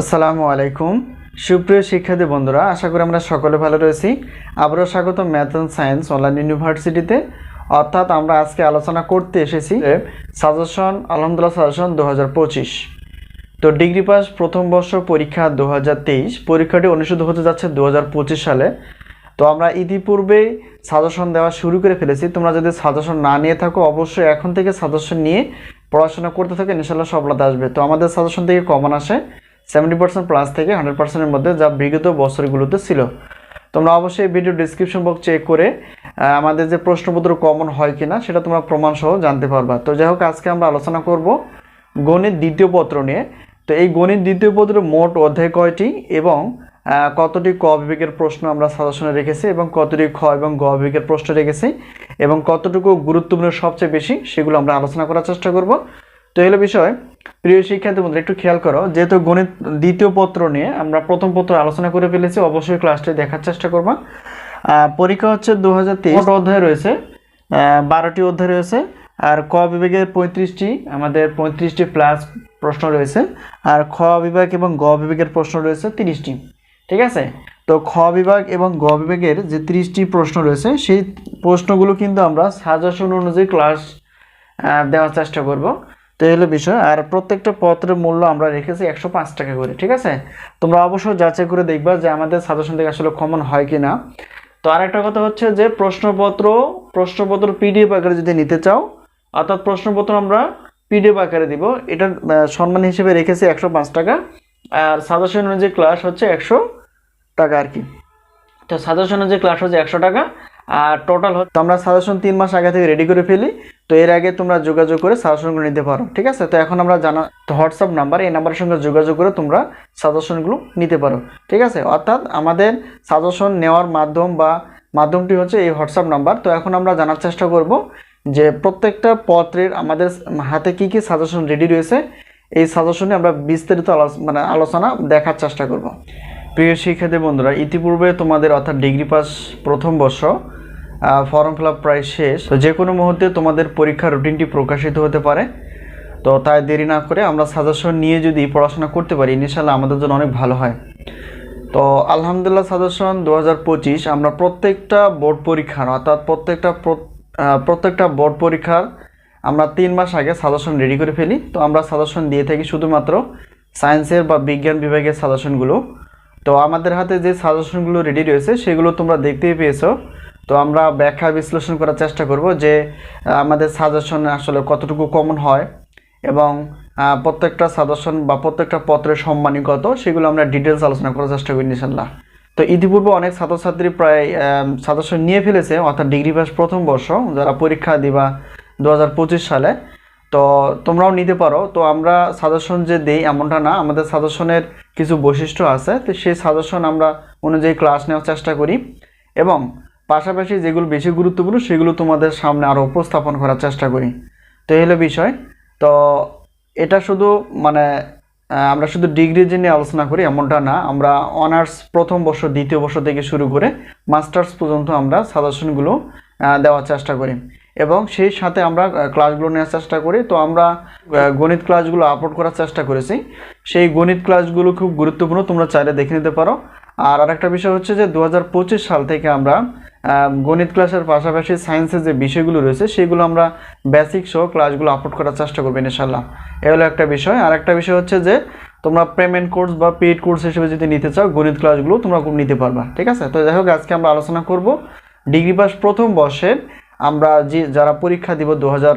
আসসালামু আলাইকুম। সুপ্রিয় শিক্ষার্থী বন্ধুরা, আশা করি আমরা সকলে ভালো রয়েছি। আবারও স্বাগত ম্যাথ অ্যান্ড সায়েন্স অনলাইন ইউনিভার্সিটিতে। অর্থাৎ আমরা আজকে আলোচনা করতে এসেছি সাজেশন, আলহামদুলিল্লাহ সাজেশন দু হাজার পঁচিশ। তো ডিগ্রি পাস প্রথম বর্ষ পরীক্ষা দু হাজার তেইশ। পরীক্ষাটি অনুষ্ঠিত হতে যাচ্ছে দু হাজার পঁচিশ সালে। তো আমরা ইতিপূর্বেই সাজেশন দেওয়া শুরু করে ফেলেছি। তোমরা যদি সাজেশন না নিয়ে থাকো, অবশ্যই এখন থেকে সাজেশন নিয়ে পড়াশোনা করতে থাকে ইনশাল্লাহ সফলতা আসবে। তো আমাদের সাজেশন থেকে কমন আসে সেভেন্টি পার্সেন্ট প্লাস থেকে হান্ড্রেড পার্সেন্টের মধ্যে যা বিগত বছরগুলোতে ছিল। তোমরা অবশ্যই ভিডিও ডিসক্রিপশন বক্স চেক করে আমাদের যে প্রশ্নপত্র কমন হয় কিনা সেটা তোমরা প্রমাণ সহ জানতে পারবা। তো যাই হোক, আজকে আমরা আলোচনা করব গণিত দ্বিতীয় পত্র নিয়ে। তো এই গণিত দ্বিতীয় পত্রের মোট অধ্যায় কয়টি এবং কতটি ক বিভাগের প্রশ্ন আমরা সাজেশনে রেখেছি এবং কতটি খ এবং গ বিভাগের প্রশ্ন রেখেছি এবং কতটুকু গুরুত্বপূর্ণ সবচেয়ে বেশি সেগুলো আমরা আলোচনা করার চেষ্টা করব। তো এগুলো বিষয়, প্রিয় শিক্ষার্থী বন্ধুরা, একটু খেয়াল করো, যেহেতু গণিত দ্বিতীয় পত্র নিয়ে আমরা প্রথম পত্র আলোচনা করে ফেলেছি, অবশ্যই ক্লাসটি দেখার চেষ্টা করবা। পরীক্ষা হচ্ছে দু হাজার তেইশ অধ্যায় রয়েছে? বারোটি অধ্যায় রয়েছে, আর ক বিভাগের পঁয়ত্রিশটি, আমাদের পঁয়ত্রিশটি প্লাস প্রশ্ন রয়েছে, আর খ বিভাগ এবং গ বিভাগের প্রশ্ন রয়েছে তিরিশটি। ঠিক আছে? তো খ বিভাগ এবং গ বিভাগের যে তিরিশটি প্রশ্ন রয়েছে, সেই প্রশ্নগুলো কিন্তু আমরা সাজেশন অনুযায়ী ক্লাস দেওয়ার চেষ্টা করব। তো হলো বিষয় আর প্রত্যেকটা পত্রের মূল্য আমরা রেখেছি একশো পাঁচ টাকা করে ঠিক আছে? তোমরা অবশ্যই যাচাই করে দেখবা যে আমাদের সাজেশন থেকে আসলে কমন হয় কি না তো আরেকটা কথা হচ্ছে যে প্রশ্নপত্র প্রশ্নপত্র পিডিএফ আকারে যদি নিতে চাও অর্থাৎ প্রশ্নপত্র আমরা পিডিএফ আকারে দিব আহ, সম্মান হিসেবে রেখেছি একশো পাঁচ টাকা আর সাজেশন অনুযায়ী ক্লাস হচ্ছে একশো টাকা আর কি। তো সাজেশন অনুযায়ী ক্লাস হচ্ছে একশো টাকা আর টোটাল হচ্ছে আমরা সাজেশন তিন মাস আগে থেকে রেডি করে ফেলি। তো এর আগে তোমরা যোগাযোগ করে সাজেশনগুলো নিতে পারো, ঠিক আছে? তো এখন আমরা জানা তো হোয়াটসঅ্যাপ নাম্বার এই নাম্বারের সঙ্গে যোগাযোগ করে তোমরা সাজেশনগুলো নিতে পারো, ঠিক আছে? অর্থাৎ আমাদের সাজেশন নেওয়ার মাধ্যম বা মাধ্যমটি হচ্ছে এই হোয়াটসঅ্যাপ নাম্বার তো এখন আমরা জানার চেষ্টা করব যে প্রত্যেকটা পত্রের আমাদের হাতে কি কি সাজেশন রেডি রয়েছে। এই সাজেশনে আমরা বিস্তারিত মানে আলোচনা দেখার চেষ্টা করব। প্রিয় শিক্ষার্থী বন্ধুরা, ইতিপূর্বে তোমাদের অর্থাৎ ডিগ্রি পাস প্রথম বর্ষ ফর্ম ফিল আপ প্রায় শেষ। তো যে কোনো মুহূর্তে তোমাদের পরীক্ষার রুটিনটি প্রকাশিত হতে পারে। তো তাই দেরি না করে আমরা সাজেশন নিয়ে যদি পড়াশোনা করতে পারি ইনশাল্লাহ আমাদের জন্য অনেক ভালো হয়। তো আলহামদুলিল্লাহ সাজেশন দু হাজার পঁচিশ, আমরা প্রত্যেকটা বোর্ড পরীক্ষার, অর্থাৎ প্রত্যেকটা প্রত্যেকটা বোর্ড পরীক্ষার আমরা তিন মাস আগে সাজেশন রেডি করে ফেলি। তো আমরা সাজেশন দিয়ে থাকি শুধুমাত্র সায়েন্সের বা বিজ্ঞান বিভাগের সাজেশনগুলো তো আমাদের হাতে যে সাজেশনগুলো রেডি রয়েছে, সেগুলো তোমরা দেখতেই পেয়েছ। তো আমরা ব্যাখ্যা বিশ্লেষণ করার চেষ্টা করব যে আমাদের সাজেশন আসলে কতটুকু কমন হয় এবং প্রত্যেকটা সাজেশন বা প্রত্যেকটা পত্রের সম্মানী কত, সেগুলো আমরা ডিটেলস আলোচনা করার চেষ্টা করি ইনশাল্লাহ তো ইতিপূর্বে অনেক ছাত্রছাত্রী প্রায় সাজেশন নিয়ে ফেলেছে, অর্থাৎ ডিগ্রি পাস প্রথম বর্ষ, যারা পরীক্ষা দিবা দু হাজার পঁচিশ সালে। তো তোমরাও নিতে পারো। তো আমরা সাজেশন যে দেই এমনটা না, আমাদের সাজেশনের কিছু বৈশিষ্ট্য আছে, তো সেই সাজেশন আমরা অনুযায়ী ক্লাস নেওয়ার চেষ্টা করি। এবং পাশাপাশি যেগুলো বেশি গুরুত্বপূর্ণ, সেগুলো তোমাদের সামনে আরও উপস্থাপন করার চেষ্টা করি। তো এই হলো বিষয়। তো এটা শুধু মানে আমরা শুধু ডিগ্রি যে নিয়ে আলোচনা করি এমনটা না, আমরা অনার্স প্রথম বর্ষ, দ্বিতীয় বর্ষ থেকে শুরু করে মাস্টার্স পর্যন্ত আমরা সাজেশনগুলো দেওয়ার চেষ্টা করি। এবং সেই সাথে আমরা ক্লাসগুলো নেওয়ার চেষ্টা করি। তো আমরা গণিত ক্লাসগুলো আপলোড করার চেষ্টা করেছি। সেই গণিত ক্লাসগুলো খুব গুরুত্বপূর্ণ, তোমরা চাইলে দেখে নিতে পারো। আর আরেকটা বিষয় হচ্ছে যে দু হাজার পঁচিশ সাল থেকে আমরা গণিত ক্লাসের পাশাপাশি সায়েন্সের যে বিষয়গুলো রয়েছে, সেগুলো আমরা বেসিক সহ ক্লাসগুলো আপলোড করার চেষ্টা করব ইনশাল্লাহ এ হলো একটা বিষয়। আর একটা বিষয় হচ্ছে যে, তোমরা পেমেন্ট কোর্স বা পেইড কোর্স হিসেবে যদি নিতে চাও, গণিত ক্লাসগুলো তোমরা খুব নিতে পারবা, ঠিক আছে? তো যাই হোক আজকে আমরা আলোচনা করব। ডিগ্রি পাস প্রথম বর্ষের আমরা যে যারা পরীক্ষা দিব দু হাজার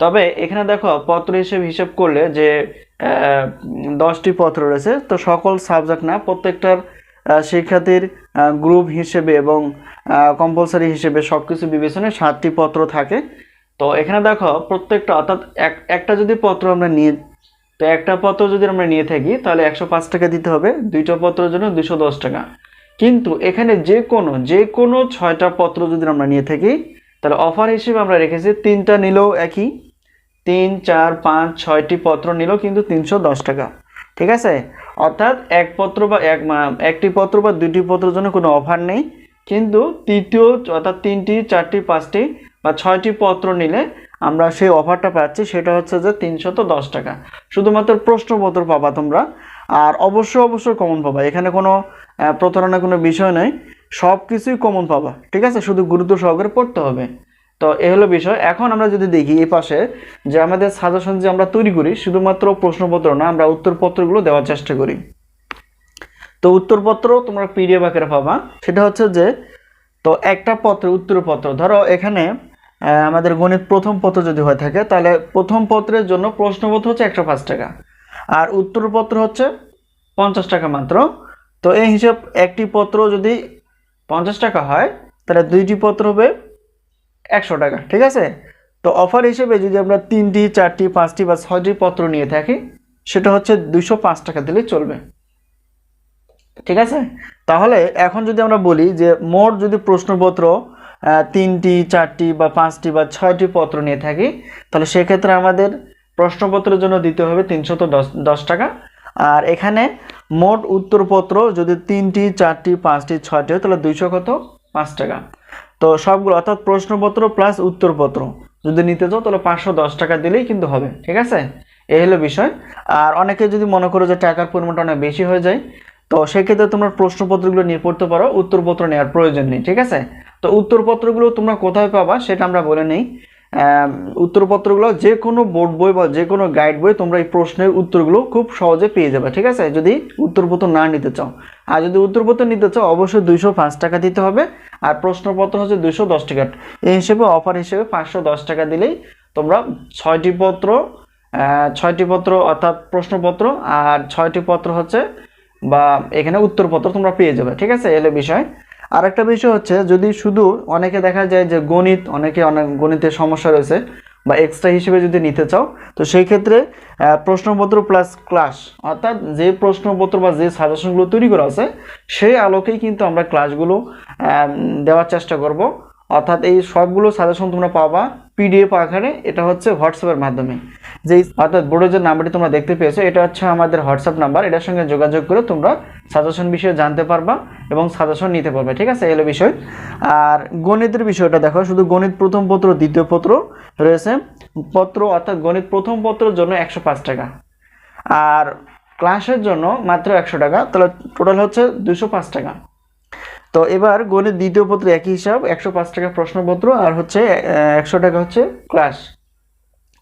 তবে এখানে দেখো পত্র হিসেবে হিসেব করলে যে দশটি পত্র রয়েছে, তো সকল সাবজেক্ট না, প্রত্যেকটার শিক্ষার্থীর গ্রুপ হিসেবে এবং কম্পালসারি হিসেবে সব কিছু বিবেচনায় সাতটি পত্র থাকে। তো এখানে দেখো প্রত্যেকটা, অর্থাৎ এক, একটা যদি পত্র আমরা নিয়ে, তো একটা পত্র যদি আমরা নিয়ে থাকি, তাহলে একশো পাঁচ টাকা দিতে হবে, দুইটা পত্রের জন্য দুশো দশ টাকা। কিন্তু এখানে যে কোনো যে কোনো ছয়টা পত্র যদি আমরা নিয়ে থাকি তাহলে অফার হিসেবে আমরা রেখেছি, তিনটা নিলেও একই, তিন, চার, পাঁচ, ছয়টি পত্র নিলেও কিন্তু তিনশো দশ টাকা। ঠিক আছে? অর্থাৎ এক পত্র বা এক একটি পত্র বা দুটি পত্রের জন্য কোনো অফার নেই, কিন্তু তৃতীয়, অর্থাৎ তিনটি, চারটি, পাঁচটি বা ছয়টি পত্র নিলে আমরা সেই অফারটা পাচ্ছি, সেটা হচ্ছে যে তিনশত দশ টাকা। শুধুমাত্র প্রশ্নপত্র পাবা তোমরা, আর অবশ্যই অবশ্যই কমন পাবা। এখানে কোনো প্রতারণা কোনো বিষয় নেই। সব কিছুই কমন পাবা, ঠিক আছে? শুধু গুরুত্ব সহকারে পড়তে হবে। তো এ হলো বিষয়। এখন আমরা যদি দেখি এই পাশে যে আমাদের সাজেশন যে আমরা তৈরি করি, শুধুমাত্র প্রশ্নপত্র না, আমরা উত্তরপত্রগুলো দেওয়ার চেষ্টা করি। তো উত্তরপত্র তোমরা পিডিএফ আকারে পাবা। সেটা হচ্ছে যে, তো একটা পত্র উত্তরপত্র। ধরো এখানে আমাদের গণিত প্রথম পত্র যদি হয়ে থাকে, তাহলে প্রথম পত্রের জন্য প্রশ্নপত্র হচ্ছে একশো পাঁচ টাকা। আর উত্তরপত্র হচ্ছে পঞ্চাশ টাকা মাত্র। তো এই হিসাব একটি পত্র যদি পঞ্চাশ টাকা হয়, তাহলে দুইটি পত্র হবে একশো টাকা, ঠিক আছে? তো অফার হিসেবে যদি আমরা তিনটি, চারটি, পাঁচটি বা ছয়টি পত্র নিয়ে থাকি, সেটা হচ্ছে দুশো পাঁচ টাকা দিলেই চলবে। ঠিক আছে? তাহলে এখন যদি আমরা বলি যে মোট যদি প্রশ্নপত্র তিনটি, চারটি বা পাঁচটি বা ছয়টি পত্র নিয়ে থাকি, তাহলে সেক্ষেত্রে আমাদের প্রশ্নপত্রের জন্য দিতে হবে তিনশত দশ টাকা। আর এখানে মোট উত্তরপত্র যদি তিনটি, চারটি, পাঁচটি, ছয়টি হয়, তাহলে দুইশো কত? পাঁচ টাকা। তো সবগুলো, অর্থাৎ প্রশ্নপত্র প্লাস উত্তরপত্র। যদি নিতে চাও, তাহলে পাঁচশো দশ টাকা দিলেই কিন্তু হবে, ঠিক আছে? এই হলো বিষয়। আর অনেকে যদি মনে করো যে টাকার পরিমাণটা অনেক বেশি হয়ে যায়, তো সেক্ষেত্রে তোমরা প্রশ্নপত্রগুলো নিয়ে পড়তে পারো, উত্তরপত্র নেওয়ার প্রয়োজন নেই, ঠিক আছে? তো উত্তরপত্রগুলো তোমরা কোথায় পাবা, সেটা আমরা বলে নেই। উত্তরপত্রগুলো যে কোনো বোর্ড বই বা যে কোনো গাইড বই তোমরা এই প্রশ্নের উত্তরগুলো খুব সহজে পেয়ে যাবে, ঠিক আছে? যদি উত্তরপত্র না নিতে চাও। আর যদি উত্তরপত্র নিতে চাও, অবশ্যই দুইশো পাঁচ টাকা দিতে হবে। আর প্রশ্নপত্র হচ্ছে দুইশো দশ টাকা। এই হিসেবে অফার হিসেবে পাঁচশো দশ টাকা দিলেই তোমরা ছয়টি পত্র ছয়টি পত্র অর্থাৎ প্রশ্নপত্র আর ছয়টি পত্র হচ্ছে বা এখানে উত্তরপত্র তোমরা পেয়ে যাবে, ঠিক আছে? এলে বিষয়। আর একটা বিষয় হচ্ছে, যদি শুধু অনেকে দেখা যায় যে গণিত, অনেকে অনেক গণিতের সমস্যা রয়েছে বা এক্সট্রা হিসেবে যদি নিতে চাও, তো সেই ক্ষেত্রে প্রশ্নপত্র প্লাস ক্লাস অর্থাৎ যে প্রশ্নপত্র বা যে সাজেশনগুলো তৈরি করা আছে, সেই আলোকেই কিন্তু আমরা ক্লাসগুলো দেওয়ার চেষ্টা করব। অর্থাৎ এই সবগুলো সাজেশন তোমরা পাবা পিডিএফ আকারে, এটা হচ্ছে হোয়াটসঅ্যাপের মাধ্যমে। যে অর্থাৎ বোর্ডের যে নাম্বারটি তোমরা দেখতে পেয়েছ, এটা হচ্ছে আমাদের হোয়াটসঅ্যাপ নাম্বার। এটার সঙ্গে যোগাযোগ করে তোমরা সাজেশন বিষয়ে জানতে পারবা এবং সাজেশন নিতে পারবে, ঠিক আছে? এলো বিষয়। আর গণিতের বিষয়টা দেখো, শুধু গণিত প্রথম পত্র, দ্বিতীয় পত্র রয়েছে। পত্র, অর্থাৎ গণিত প্রথম পত্রের জন্য একশো পাঁচ টাকা। আর ক্লাসের জন্য মাত্র একশো টাকা, তাহলে টোটাল হচ্ছে দুশো টাকা। তো এবার গণিত দ্বিতীয় পত্র একই হিসাব, একশো পাঁচ টাকা প্রশ্নপত্র, আর হচ্ছে একশো টাকা হচ্ছে ক্লাস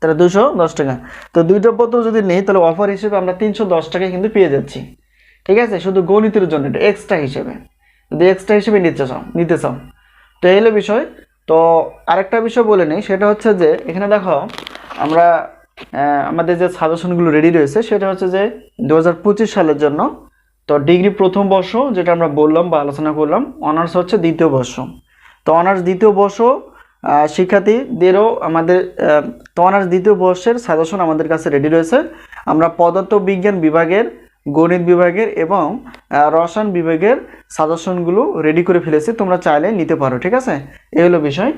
তাহলে দুশো দশ টাকা। তো দুইটা পত্র যদি নেই, তাহলে অফার হিসেবে আমরা তিনশো দশ টাকায় কিন্তু পেয়ে যাচ্ছি। ঠিক আছে? শুধু গণিতের জন্য এটা এক্সট্রা হিসেবে। যদি এক্সট্রা হিসেবে নিতে চাও নিতে চাও। তো এই হলো বিষয়। তো আরেকটা বিষয় বলে নিই, সেটা হচ্ছে যে, এখানে দেখো, আমরা আমাদের যে সাজেশনগুলো রেডি রয়েছে, সেটা হচ্ছে যে দু হাজার পঁচিশ সালের জন্য, তো ডিগ্রি প্রথম বর্ষ, যেটা আমরা বললাম বা আলোচনা করলাম অনার্স হচ্ছে দ্বিতীয় বর্ষ। তো অনার্স দ্বিতীয় বর্ষ শিক্ষার্থীদেরও আমাদের অনার্স দ্বিতীয় বর্ষের সাজেশন আমাদের কাছে রেডি রয়েছে। আমরা পদার্থ বিজ্ঞান বিভাগের, গণিত বিভাগের এবং রসায়ন বিভাগের সাজেশনগুলো রেডি করে ফেলেছি। তোমরা চাইলে নিতে পারো, ঠিক আছে? এই হলো বিষয়।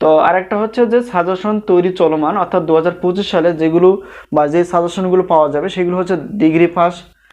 তো আরেকটা হচ্ছে যে সাজেশন তৈরি চলমান, অর্থাৎ দু হাজার পঁচিশ সালে যেগুলো বা যে সাজেশনগুলো পাওয়া যাবে, সেগুলো হচ্ছে ডিগ্রি পাস